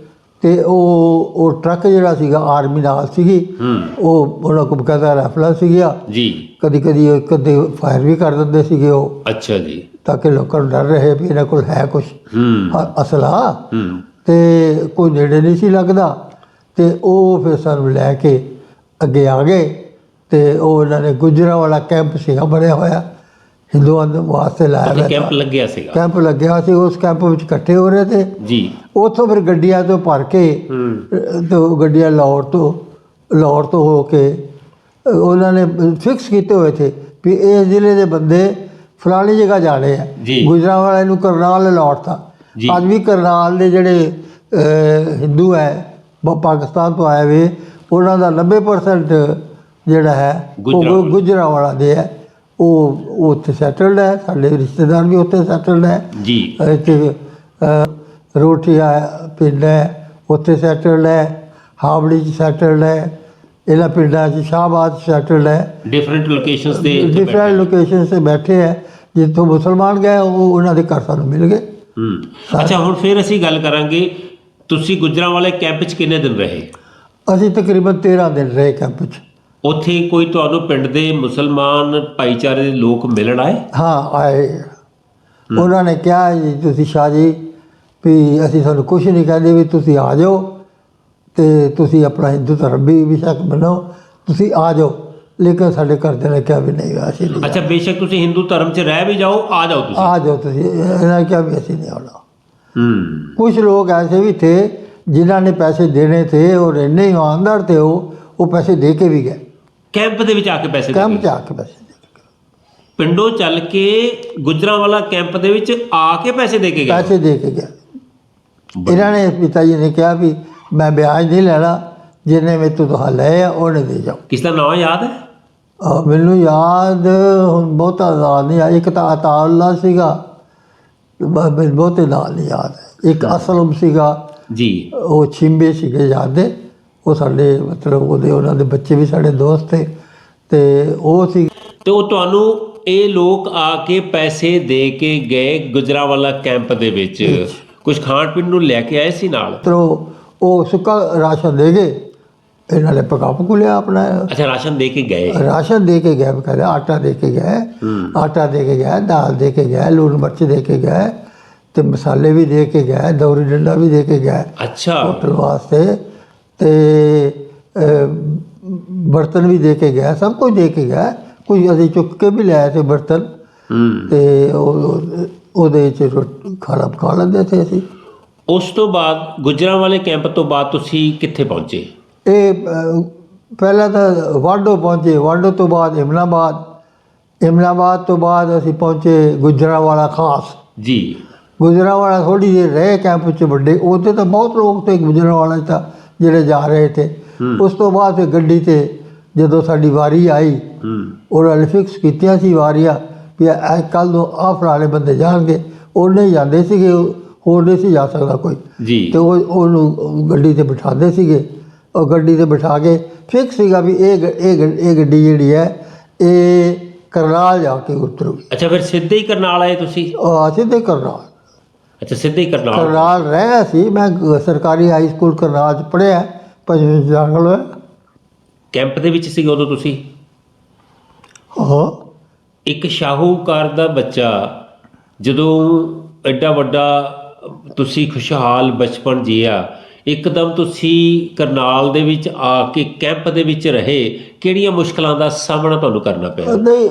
ਤੇ ਉਹ ਉਹ ਟਰੱਕ ਜਿਹੜਾ ਸੀਗਾ ਆਰਮੀ ਨਾਲ ਸੀਗੀ ਉਹ ਉਹਨਾਂ ਕੋਲ ਬਕਾਇਦਾ ਰਾਫਲਾ ਸੀਗਾ ਜੀ। ਕਦੀ ਕਦੀ ਕਦੇ ਫਾਇਰ ਵੀ ਕਰ ਦਿੰਦੇ ਸੀਗੇ ਉਹ। ਅੱਛਾ ਜੀ। ਤਾਂ ਕਿ ਲੋਕਾਂ ਨੂੰ ਡਰ ਰਹੇ ਵੀ ਇਹਨਾਂ ਕੋਲ ਹੈ ਕੁਝ ਹੂੰ। ਅਸਲਾ। ਤੇ ਕੋਈ ਨੇੜੇ ਨਹੀਂ ਸੀ ਲੱਗਦਾ। ਤੇ ਉਹ ਫਿਰ ਸਾਨੂੰ ਲੈ ਕੇ ਅੱਗੇ ਆ ਗਏ। ਤੇ ਉਹ ਉਹਨਾਂ ਨੇ ਗੁਜਰਾ ਵਾਲਾ ਕੈਂਪ ਸੀਗਾ ਬਣਿਆ ਹੋਇਆ। ਹਿੰਦੂਆਂ ਦੇ ਵਾਸਤੇ ਲਾਇਆ ਹੋਇਆ ਕੈਂਪ ਲੱਗਿਆ ਸੀਗਾ। ਕੈਂਪ ਲੱਗਿਆ ਸੀ ਉਸ ਕੈਂਪ ਵਿੱਚ ਇਕੱਠੇ ਹੋ ਰਹੇ ਤੇ ਜੀ। ਉੱਥੋਂ ਫਿਰ ਗੱਡੀਆਂ ਤੋਂ ਭਰ ਕੇ ਹੂੰ। ਅਹ, ਤੋਂ ਗੱਡੀਆਂ ਲਾਹੌਰ ਤੋਂ ਲਾਹੌਰ ਤੋਂ ਹੋ ਕੇ ਅਹ, ਉਹਨਾਂ ਨੇ ਫਿਕਸ ਕੀਤੇ ਹੋਏ ਥੇ ਵੀ ਇਹ ਜ਼ਿਲ੍ਹੇ ਦੇ ਬੰਦੇ ਫਲਾਣੀ ਜਗ੍ਹਾ ਜਾਣੇ ਆ। ਜੀ। ਗੁਜਰਾਂ ਵਾਲੇ ਨੂੰ ਕਰਨਾਲ ਲਾਹੌਰ ਥਾ ਜੀ। ਅੱਜ ਵੀ ਕਰਨਾਲ ਦੇ ਜਿਹੜੇ ਅਹ, ਹਿੰਦੂ ਹੈ ਬ- ਪਾਕਿਸਤਾਨ ਤੋਂ ਆਏ ਵੇ ਉਹਨਾਂ ਦਾ 90% ਜਿਹੜਾ ਹੈ ਉਹ ਗੁਜਰਾਂਵਾਲਾ। ਗੁਜਰਾਂ ਵਾਲਾ ਦੇ ਹੈ। ਉਹ ਉਹ ਉੱਥੇ ਸੈਟਲਡ ਹੈ ਸਾਡੇ ਰਿਸ਼ਤੇਦਾਰ ਵੀ ਉੱਥੇ ਸੈਟਲਡ ਹੈ। ਜੀ। ਇੱਥੇ ਰੋਟੀਆ ਪਿੰਡ ਹੈ ਉੱਥੇ ਸੈਟਲਡ ਹੈ ਹਾਵੜੀ ਚ ਸੈਟਲਡ ਹੈ ਇਹਨਾਂ ਪਿੰਡਾਂ 'ਚ ਸ਼ਾਹਬਾਦ ਸੈਟਲਡ ਹੈ। ਡਿਫਰੈਂਟ ਲੋਕੇਸ਼ਨਸ ਤੇ ਇੱਥੇ ਡਿਫਰੈਂਟ। ਲੋਕੇਸ਼ਨ ਤੇ ਬੈਠੇ ਹੈ। ਜਿੱਥੋਂ ਮੁਸਲਮਾਨ ਗਏ ਉਹ ਉਹਨਾਂ ਦੇ ਘਰ ਸਾਨੂੰ ਮਿਲ ਗਏ। ਹੂੰ। ਅੱਛਾ ਹੁਣ ਫਿਰ ਅਸੀਂ ਗੱਲ ਕਰਾਂਗੇ ਤੁਸੀਂ ਗੁਜਰਾਂ ਵਾਲੇ ਕੈਂਪ 'ਚ ਕਿੰਨੇ ਦਿਨ ਰਹੇ? ਅਸੀਂ ਤਕਰੀਬਨ 13 ਦਿਨ ਰਹੇ ਕੈਂਪ 'ਚ। ਉੱਥੇ ਕੋਈ ਤੁਹਾਨੂੰ ਪਿੰਡ ਦੇ ਮੁਸਲਮਾਨ ਭਾਈਚਾਰੇ ਦੇ ਲੋਕ ਮਿਲਣ ਆਏ? ਹਾਂ ਆਏ। ਉਹਨਾਂ ਨੇ ਕਿਹਾ ਜੀ ਤੁਸੀਂ ਸ਼ਾਹ ਜੀ ਵੀ ਅਸੀਂ ਤੁਹਾਨੂੰ ਕੁਝ ਨਹੀਂ ਕਹਿੰਦੇ ਵੀ ਤੁਸੀਂ ਆ ਜਾਓ ਤੇ ਤੁਸੀਂ ਆਪਣਾ ਹਿੰਦੂ ਧਰਮ ਵੀ ਵਿਸ਼ਕ ਬਣੋ ਤੁਸੀਂ ਆ ਜਾਓ। ਲੇਕਿਨ ਸਾਡੇ ਘਰਦਿਆਂ ਨੇ ਕਿਹਾ ਵੀ ਨਹੀਂ ਅਸੀਂ ਨਹੀਂ ਅੱਛਾ ਬੇਸ਼ੱਕ ਤੁਸੀਂ ਹਿੰਦੂ ਧਰਮ 'ਚ ਰਹਿ ਵੀ ਜਾਓ ਆ ਜਾਓ ਤੁਸੀਂ। ਆ ਜਾਓ ਤੁਸੀਂ। ਇਹਨਾਂ ਨੇ ਕਿਹਾ ਵੀ ਅਸੀਂ ਨਹੀਂ ਆਉਣਾ। ਹੂੰ। ਕੁਝ ਲੋਕ ਐਸੇ ਵੀ ਥੇ ਜਿਨ੍ਹਾਂ ਨੇ ਪੈਸੇ ਦੇਣੇ ਥੇ ਔਰ ਇੰਨੇ ਇਮਾਨਦਾਰ ਥੇ ਉਹ ਉਹ ਪੈਸੇ ਦੇ ਕੇ ਵੀ ਗਏ। ਕੈਂਪ ਦੇ ਵਿੱਚ ਆ ਕੇ ਪੈਸੇ ਕੰਮ। ਚ ਆ ਕੇ ਕੇ। ਪਿੰਡੋਂ ਚੱਲ ਕੇ ਗੁਜਰਾਂ ਵਾਲਾ ਕੈਂਪ ਦੇ ਵਿੱਚ ਆ ਕੇ ਪੈਸੇ ਦੇ ਕੇ ਗਏ? ਪੈਸੇ ਦੇ ਕੇ ਗਏ ਇਹਨਾਂ ਨੇ ਪਿਤਾ ਜੀ ਨੇ ਕਿਹਾ ਵੀ ਮੈਂ ਵਿਆਜ ਨਹੀਂ ਲੈਣਾ ਜਿਹਨੇ ਮੇਰੇ ਤੋਂ ਤੁਹਾ ਆ ਉਹਨੇ ਦੇ ਜਾਓ। ਕਿਸ ਦਾ ਨਾਮ ਯਾਦ ਹੈ? ਅਹ ਮੈਨੂੰ ਯਾਦ ਹੁਣ ਬਹੁਤਾ ਯਾਦ ਨਹੀਂ ਆ ਇੱਕ ਤਾਂ ਅਤਾਉल्ला ਸੀਗਾ ਬ- ਮੈਨੂੰ ਬਹੁਤੇ ਨਾਂ ਨਹੀਂ ਯਾਦ ਇੱਕ ਅਸਲਮ ਸੀਗਾ ਜੀ। ਉਹ ਛਿੰਬੇ ਸੀਗੇ ਯਾਦ ਦੇ ਉਹ ਸਾਡੇ ਮਤਲਬ ਉਹਦੇ ਉਹਨਾਂ ਦੇ ਬੱਚੇ ਵੀ ਸਾਡੇ ਦੋਸਤ ਤੇ ਤੇ ਉਹ ਸੀ ਤੇ ਉਹ ਤੁਹਾਨੂੰ ਇਹ ਲੋਕ ਆ ਕੇ ਪੈਸੇ ਦੇ ਕੇ ਗਏ ਗੁਜਰਾਂ ਵਾਲਾ ਕੈਂਪ ਦੇ ਵਿੱਚ ਕੁਝ ਖਾਣ ਪੀਣ ਨੂੰ ਲੈ ਕੇ ਆਏ ਸੀ ਨਾਲ ਮਤਲਬ ਉਹ ਸੁੱਕਾ ਰਾਸ਼ਨ ਦੇ ਗਏ ਇਹਨਾਂ ਨੇ ਪਕਾ ਪਕੂ ਲਿਆ ਆਪਣਾ ਅੱਛਾ ਰਾਸ਼ਨ ਦੇ ਕੇ ਗਏ ਰਾਸ਼ਨ ਦੇ ਕੇ ਗਏ ਬਕਾਇਦਾ ਆਟਾ ਦੇ ਕੇ ਗਏ ਆਟਾ ਦੇ ਕੇ ਗਏ ਦਾਲ ਦੇ ਕੇ ਗਏ ਲੂਣ ਮਿਰਚ ਦੇ ਕੇ ਗਏ ਤੇ ਮਸਾਲੇ ਵੀ ਦੇ ਕੇ ਗਏ ਦੌਰੀ ਡੰਡਾ ਵੀ ਦੇ ਕੇ ਗਏ ਅੱਛਾ ਹੋਟਲ ਵਾਸਤੇ ਤੇ ਬਰਤਨ ਵੀ ਦੇ ਕੇ ਗਏ ਸਭ ਕੁਝ ਦੇ ਕੇ ਗਏ ਕੁਝ ਅਸੀਂ ਚੁੱਕ ਕੇ ਵੀ ਲਿਆਏ ਤੇ ਬਰਤਨ। ਤੇ ਉਹ ਉਹਦੇ ਚ ਰੋਟੀ ਖਾਣਾ ਪਕਾ ਲੈਂਦੇ ਸੀ ਅਸੀਂ। ਉਸ ਤੋਂ ਬਾਅਦ ਗੁਜਰਾਂ ਵਾਲੇ ਕੈਂਪ ਤੋਂ ਬਾਅਦ ਤੁਸੀਂ ਕਿੱਥੇ ਪਹੁੰਚੇ? ਇਹ ਪਹਿਲਾਂ ਤਾਂ ਵਾਡੋ ਪਹੁੰਚੇ। ਵਾਡੋ ਤੋਂ ਬਾਅਦ ਇਮਨਾਬਾਦ ਇਮਨਾਬਾਦ ਤੋਂ ਬਾਅਦ ਅਸੀਂ ਪਹੁੰਚੇ ਗੁਜਰਾਵਾਲਾ ਖਾਸ। ਜੀ। ਗੁਜਰਾਵਾਲਾ ਥੋੜੀ ਜਿਹੀ ਰਹੇ ਕੈਂਪ ਚ ਵੱਡੇ। ਉੱਥੇ ਤਾਂ ਬਹੁਤ ਲੋਕ ਤੇ ਗੁਜਰਾਵਾਲਾ ਤਾਂ। ਜਿਹੜੇ ਜਾ ਰਹੇ ਤੇ। ਉਸ ਤੋਂ ਬਾਅਦ ਫਿਰ ਗੱਡੀ ਤੇ ਜਦੋਂ ਸਾਡੀ ਵਾਰੀ ਆਈ ਹੂੰ। ਉਹਨਾਂ ਨੇ ਫਿਕਸ ਕੀਤੀਆਂ ਸੀ ਵਾਰੀਆਂ ਵੀ ਇਹ ਕੱਲ ਨੂੰ ਆਹ ਫਲਾਣੇ ਬੰਦੇ ਜਾਣਗੇ। ਉਹ ਨਹੀਂ ਜਾਂਦੇ ਸੀਗੇ ਉਹ- ਹੋਰ ਨਹੀਂ ਸੀ ਜਾ ਸਕਦਾ ਕੋਈ। ਜੀ। ਤੇ ਉਹ ਉਹਨੂੰ ਗੱਡੀ ਤੇ ਬਿਠਾਉਂਦੇ ਸੀਗੇ। ਉਹ ਗੱਡੀ ਤੇ ਬਿਠਾ ਕੇ ਫਿਕਸ ਸੀਗਾ ਵੀ ਇਹ ਇਹ ਇਹ ਗੱਡੀ ਜਿਹੜੀ ਹੈ ਇਹ ਕਰਨਾਲ ਜਾ ਕੇ ਉਤਰੂਗੀ। ਅੱਛਾ ਫਿਰ ਸਿੱਧੇ ਹੀ ਕਰਨਾਲ ਆਏ ਤੁਸੀਂ? ਉਹ ਅਸੀਂ ਤੇ ਕਰਨਾਲ। ਅੱਛਾ ਸਿੱਧੇ ਹੀ ਕਰਨਾਲ। ਕਰਨਾਲ ਰਹਿਆ ਸੀ ਮੈਂ ਗ- ਸਰਕਾਰੀ ਹਾਈ ਸਕੂਲ ਕਰਨਾਲ ਚ ਪੜ੍ਹਿਆ ਪੰਜਵੀਂ ਚ ਦਾਖਲ ਹੋਇਆ। ਕੈਂਪ ਦੇ ਵਿੱਚ ਸੀ ਉਦੋਂ ਤੁਸੀਂ? ਹਾਂ। ਇੱਕ ਸ਼ਾਹੂਕਾਰ ਦਾ ਬੱਚਾ ਜਦੋਂ ਐਡਾ ਵੱਡਾ ਤੁਸੀਂ ਖੁਸ਼ਹਾਲ ਬਚਪਨ ਜੀਆ ਇੱਕਦਮ ਤੁਸੀਂ ਕਰਨਾਲ ਦੇ ਵਿੱਚ ਆ ਕੇ ਕੈਂਪ ਦੇ ਵਿੱਚ ਰਹੇ ਕਿਹੜੀਆਂ ਮੁਸ਼ਕਲਾਂ ਦਾ ਸਾਹਮਣਾ ਤੁਹਾਨੂੰ ਕਰਨਾ ਪਿਆ? ਨਹੀਂ